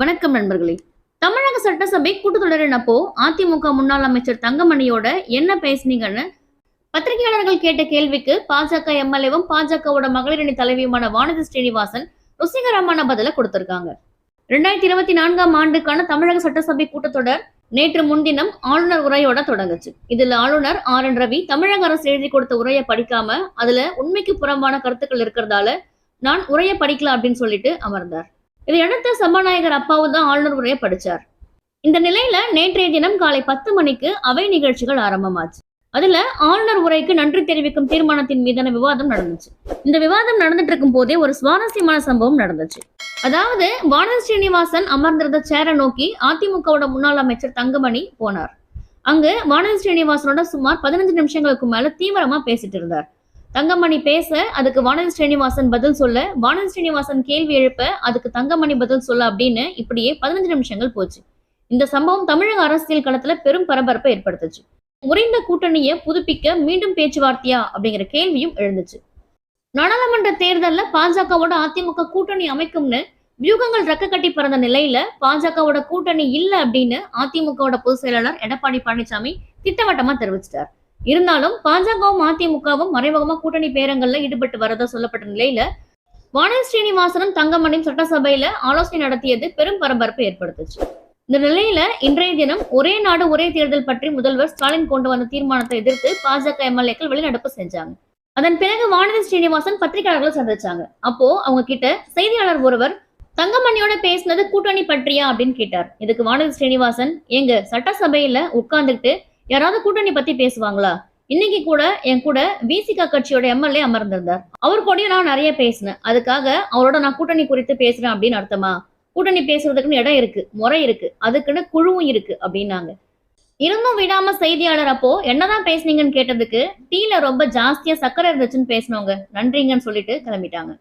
வணக்கம் நண்பர்களே. தமிழக சட்டசபை கூட்டத்தொடரினப்போ அதிமுக முன்னாள் அமைச்சர் தங்கமணியோட என்ன பேசுனீங்கன்னு பத்திரிகையாளர்கள் கேட்ட கேள்விக்கு பாஜக எம்எல்ஏவும் பாஜகவோட மகளிரணி தலைவியுமான வானதி ஸ்ரீனிவாசன் ருசிகரமான பதில கொடுத்திருக்காங்க. ரெண்டாயிரத்தி இருபத்தி நான்காம் ஆண்டுக்கான தமிழக சட்டசபை கூட்டத்தொடர் நேற்று முன்தினம் ஆளுநர் உரையோட தொடங்குச்சு. இதுல ஆளுநர் ஆர் என் ரவி தமிழக அரசு எழுதி கொடுத்த உரையை படிக்காம அதுல உண்மைக்கு புறம்பான கருத்துக்கள் இருக்கிறதால நான் உரையை படிக்கலாம் அப்படின்னு சொல்லிட்டு அமர்ந்தார். இதையடுத்து சபாநாயகர் அப்பாவு தான் ஆளுநர் உரையை படிச்சார். இந்த நிலையில நேற்றைய தினம் காலை பத்து மணிக்கு அவை நிகழ்ச்சிகள் ஆரம்பமாச்சு. அதுல ஆளுநர் உரைக்கு நன்றி தெரிவிக்கும் தீர்மானத்தின் மீதான விவாதம் நடந்துச்சு. இந்த விவாதம் நடந்துட்டு இருக்கும் போதே ஒரு சுவாரஸ்யமான சம்பவம் நடந்துச்சு. அதாவது வானதி ஸ்ரீனிவாசன் அமர்ந்திருந்த சேரை நோக்கி அதிமுகவோட முன்னாள் அமைச்சர் தங்கமணி போனார். அங்கு வானதி ஸ்ரீனிவாசனோட சுமார் பதினஞ்சு நிமிஷங்களுக்கு மேல தீவிரமா பேசிட்டு இருந்தார். தங்கமணி பேச அதுக்கு வானதி ஸ்ரீனிவாசன் பதில் சொல்ல. வானதி ஸ்ரீனிவாசன் கேள்வி எழுப்ப அதுக்கு தங்கமணி பதில் சொல்ல அப்படின்னு இப்படியே பதினஞ்சு நிமிஷங்கள் போச்சு. இந்த சம்பவம் தமிழக அரசியல் களத்துல பெரும் பரபரப்பை ஏற்படுத்துச்சு. உறைந்த கூட்டணியை புதுப்பிக்க மீண்டும் பேச்சுவார்த்தையா அப்படிங்கிற கேள்வியும் எழுந்துச்சு. நாடாளுமன்ற தேர்தல்ல பாஜகவோட அதிமுக கூட்டணி அமைக்கும்னு வியூகங்கள் ரெக்க கட்டி பிறந்த நிலையில பாஜகவோட கூட்டணி இல்ல அப்படின்னு அதிமுகவோட பொதுச் செயலாளர் எடப்பாடி பழனிசாமி திட்டவட்டமா தெரிவிச்சிட்டார். இருந்தாலும் பாஜகவும் அதிமுகவும் மறைமுகமா கூட்டணி பேரங்கள்ல ஈடுபட்டு வரதா சொல்லப்பட்ட நிலையில வானதி ஸ்ரீனிவாசனும் தங்கமணியும் சட்டசபையில ஆலோசனை நடத்தியது பெரும் பரபரப்பை ஏற்படுத்துச்சு. இந்த நிலையில இன்றைய தினம் ஒரே நாடு ஒரே தேர்தல் பற்றி முதல்வர் ஸ்டாலின் கொண்டு வந்த தீர்மானத்தை எதிர்த்து பாஜக எம்எல்ஏக்கள் வெளிநடப்பு செஞ்சாங்க. அதன் பிறகு வானதி ஸ்ரீனிவாசன் பத்திரிகையாளர்களை சந்திச்சாங்க. அப்போ அவங்க கிட்ட செய்தியாளர் ஒருவர் தங்கமணியோட பேசினது கூட்டணி பற்றியா அப்படின்னு கேட்டார். இதுக்கு வானதி ஸ்ரீனிவாசன் எங்க சட்டசபையில உட்கார்ந்துட்டு யாராவது கூட்டணி பத்தி பேசுவாங்களா? இன்னைக்கு கூட என் கூட விசிகா கட்சியோட எம்எல்ஏ அமர்ந்திருந்தார். அவர் கூடயும் நான் நிறைய பேசினேன். அதுக்காக அவரோட நான் கூட்டணி குறித்து பேசுறேன் அப்படின்னு அர்த்தமா? கூட்டணி பேசுறதுக்குன்னு இடம் இருக்கு முறை இருக்கு அதுக்குன்னு குழுவும் இருக்கு அப்படின்னாங்க. இருந்தும் விடாம செய்தியாளர் அப்போ என்னதான் பேசுனீங்கன்னு கேட்டதுக்கு டீல ரொம்ப ஜாஸ்தியா சக்கரை இருந்துச்சுன்னு பேசினவங்க நன்றிங்கன்னு சொல்லிட்டு கிளம்பிட்டாங்க.